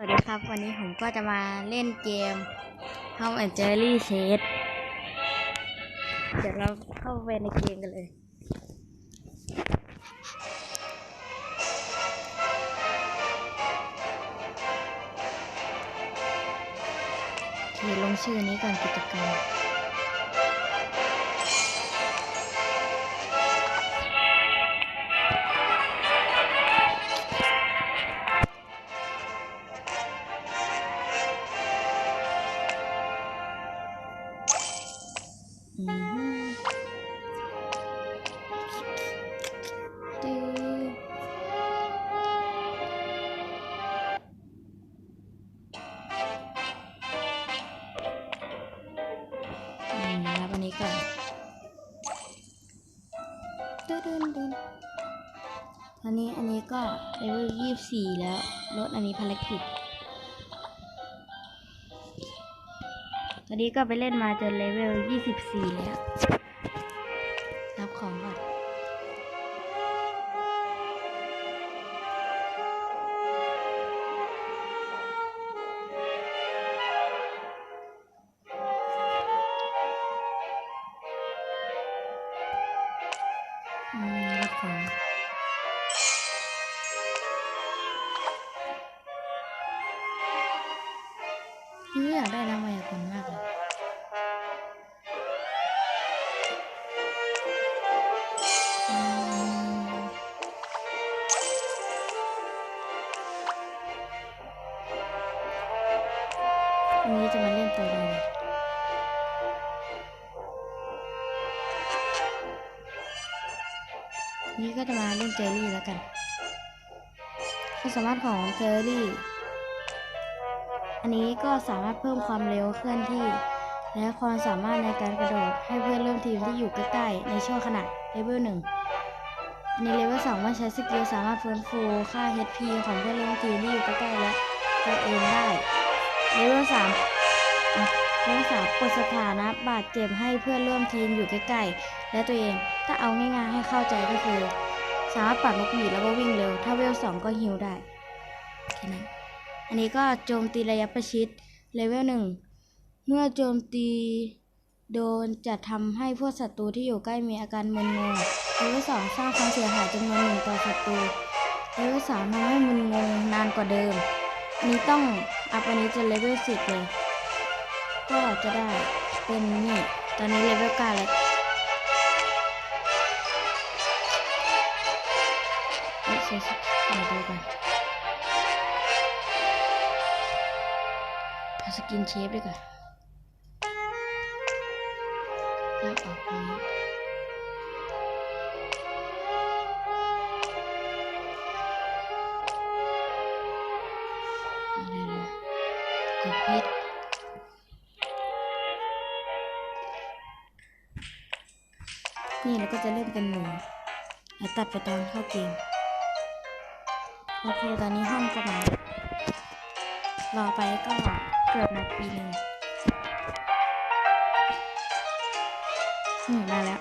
สวัสดีครับ วันนี้ผมก็จะมาเล่นเกม Tom and Jerry Chase เดี๋ยวเราเข้าไปในเกมกันเลย โอเค ลงชื่อนี้ก่อนกิจกรรม ตอนนี้อันนี้ก็เลเวลยี่สี่แล้วลดอันนี้ภารกิจ ตอนนี้ก็ไปเล่นมาจนเลเวลยี่สิบสี่แล้ว น่ากได้น้ำมายากลมากเลยอืมวันนี้จะมาเล่นตัวอะไรนี่ยวันนี้ก็จะมาเล่นเจอรี่แล้วกันความสามารถของเจอรี่ นนี้ก็สามารถเพิ่มความเร็วเคลื่อนที่ และความสามารถในการกระโดดให้เพื่อนร่วมทีมที่อยู่ใกล้ๆในช่วงขณะเลเวลหนึ่งในเลเวลสองเมื่อใช้สกิลสามารถฟื้นฟูค่า HP ของเพื่อนร่วมทีมที่อยู่ใกล้ๆและตัวเองได้เลเวลสามเลเวลสามกดสถานะบาดเจ็บให้เพื่อนร่วมทีมอยู่ใกล้ๆ และตัวเองถ้าเอาง่ายๆให้เข้าใจก็คือ สามารถปัดนกหวีดแล้วก็วิ่งเร็ว ถ้าเวลสองก็ฮิลได้แค่นั้น อันนี้ก็โจมตีระยะประชิดเลเวลหนึ่งเมื่อโจมตีโดนจะทำให้พวกศัตรูที่อยู่ใกล้มีอาการมึนงงเลเวลสองสร้างความเสียหายจำนวนหนึ่งต่อศัตรูเลเวลสามทำให้มึนงงนานกว่าเดิม นี้ต้องอัพอันนี้จนเลเวลสิบเลย ก็จะได้เป็นนี่ตอนนี้เลเวลเก้าแล้วเอ้ยใช่ใช่มาดูกัน สกินเชฟดีกว่าแล้วออกนี้อะไรนะกดพิษนี่เราก็จะเล่นเป็นหมูแล้วตัดไปตอนเข้าเกม โอเค ตอนนี้ห้องก็มารอไปก็ เกิดนาทีนึ่งอืมาแล้ว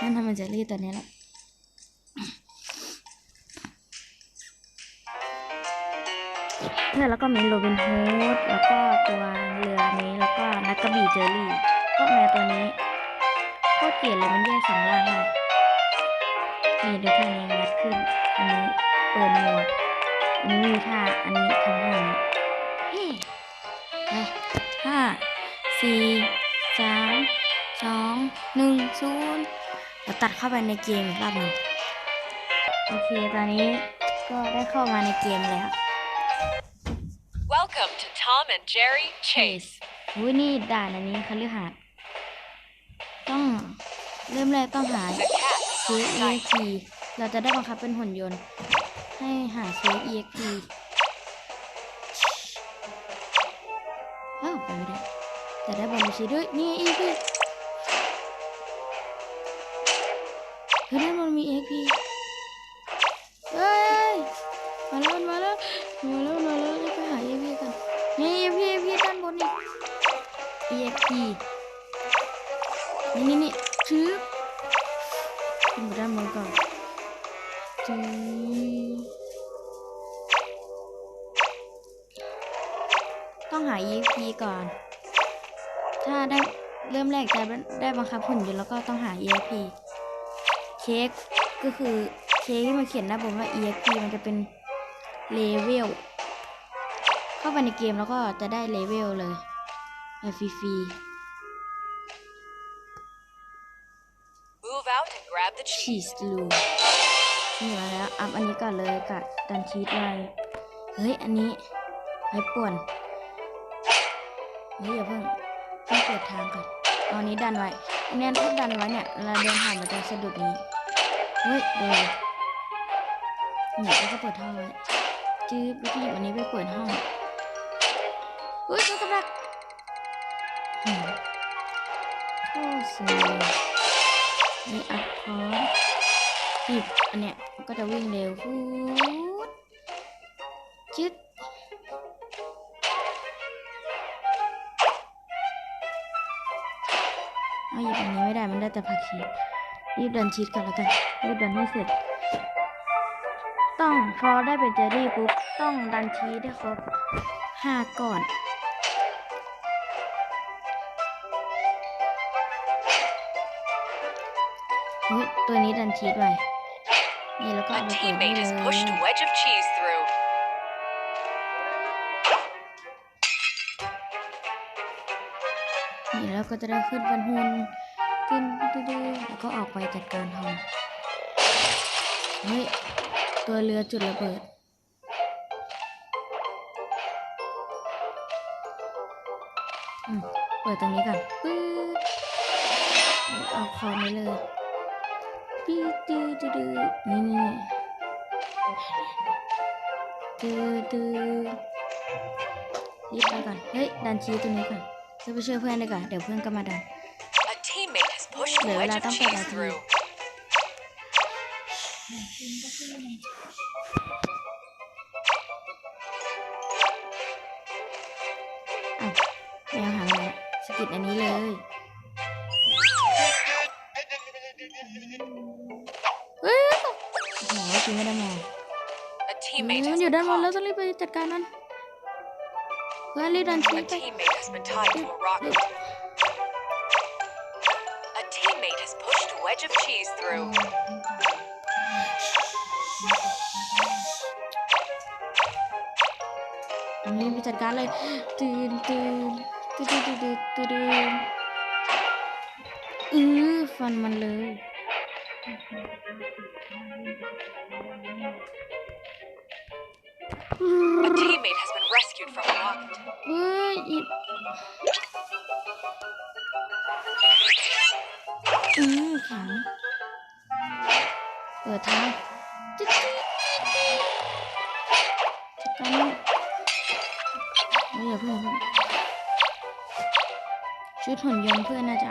นั่นทำมันจะรีดตัวนี้แหละเนี่ยแล้วก็มีโรบินฮูดแล้วก็ตัวเรือนี้แล้วก็นักกระบี่เจอรี่ก็แมวตัวนี้โคตรเกลียดเลยมันแยกสองร่างได้นี่ดูท่านี้งัดขึ้น อันนี้เปิดหมวกอันนี้มีท่าอันนี้ทำท่านี้ สี่สามสองหนึ่งศูนย์เราตัดเข้าไปในเกมอีกรอบหนึ่งโอเค ตอนนี้ก็ได้เข้ามาในเกมแล้ว Welcome to Tom and Jerry Chase. อุ้ยนี่ด่านอันนี้คฤหาสน์ต้องเริ่มแรกต้องหา The cat ซื้อ is inside. EXP เราจะได้บังคับเป็นหุ่นยนต์ ให้หาซื้อ EXP อ้าวไปไม่ได้ แต่ได้บอลลูชีด้วยนี่ EXP เฮ้ยนั่นมันมี EXP เฮ้ยมาแล้วมาแล้วมาแล้วมาแล้วรีบไปหา EXP กันนี่ EXP EXP ด้านบนนี่ EXP นี่นี่นี่ชื้อขึ้นไปด้านบนก่อนจืต้องหา EXP ก่อน ถ้าได้เริ่มแรกจะได้บังคับหุ่นยนต์แล้วก็ต้องหา EXP เค้กก็คือเค้กที่มันเขียนหน้าบนว่า EXP มันจะเป็นเลเวลเข้าไปในเกมแล้วก็จะได้เลเวลเลยแบบฟรี Move out and grab the ๆชี cheese. สลูนี่มาแล้ว อัพอันนี้ก่อนเลยกับดันชีสไว้เฮ้ย อันนี้ไว้ป่วน เฮ้ยอย่าเพิ่ง ต้องเปิดทางก่อนเอานนี้ดันไว้อันนถ้าดันไว้เนี่ยเราเดินผ่านมันจะสะดุดนี้เฮ้ยเดินนี่แล้วก็เปิดท่อไว้จื๊บแล้วก็หยิบอันนี้ไปเปิดห้องเฮ้ยมันกำลังอืมโคตรสวยนี่อัพพอร์ตหยิบอันเนี้ยมันก็จะวิ่งเร็วฟู แต่ผักชีสรีบดันชีสก่อนแล้วกันรีบดันให้เสร็จ ต้องพอได้เป็นเจอรี่ปุ๊บต้องดันชีสได้ครบห้าก้อนเฮ้ยตัวนี้ดันชีสไว้นี่แล้วก็ A เอาไปเปิดได้ teammate เล has ย pushed a wedge of cheese through. นี่แล้วก็จะได้ขึ้นบันหุน ขึ้นดื้อๆแล้วก็ออกไปจัดการทองเฮ้ย ตัวเรือจุดระเบิดอืมเปิดตรงนี้ก่อนปึ๊บเอาคอนี้เลยดื้อดื้อดื้อนี่นี่ดื้อดื้อรีบไปก่อน เฮ้ย ดันชี้ตัวนี้ก่อนจะไปช่วยเพื่อนดีกว่าเดี๋ยวเพื่อนก็มาดัน teammate has pushed a Để wedge là of tao phải cheese là gì? through. อ้าวแมวหางมาสกิดอันนี้เลย เฮ้ยตกโอ้โหจริงไม่ได้มอง A มัน teammate has อยู่ been ด้านบนแล้ว caught. ต้องรีบไปจัดการมันเพื่อนรีบดันชี A ไป teammate has been tied to a rocket. Through. รีบไปจัดการเลยตื่นตื่นตื่นตื่นตื่นตื่นตื่นอือฟันมันเลย A teammate has been rescued from a rocket. เฮ้ยอีอืมขังเปิด ทางจิ๊จิ๊กันเฮ้ยเพื่อนชุดหุ่นยนต์เพื่อนน่าจะ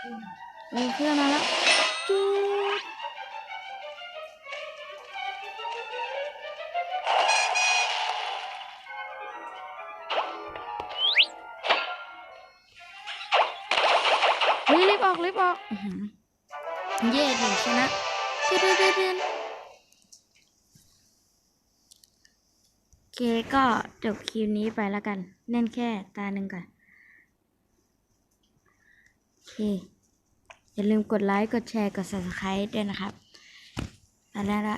เออเพื่อนมาแล้วจูดเฮ้ยรีบออกรีบออกอื้อหือเย่ถึงชนะเดือนเดือนเดือนเดือนโอเคก็จบคลิปนี้ไปแล้วกัน เล่นแค่ตาหนึ่งก่อนโอเคอย่าลืมกดไลค์ กดแชร์ กด subscribe ด้วยนะครับไปแล้วละ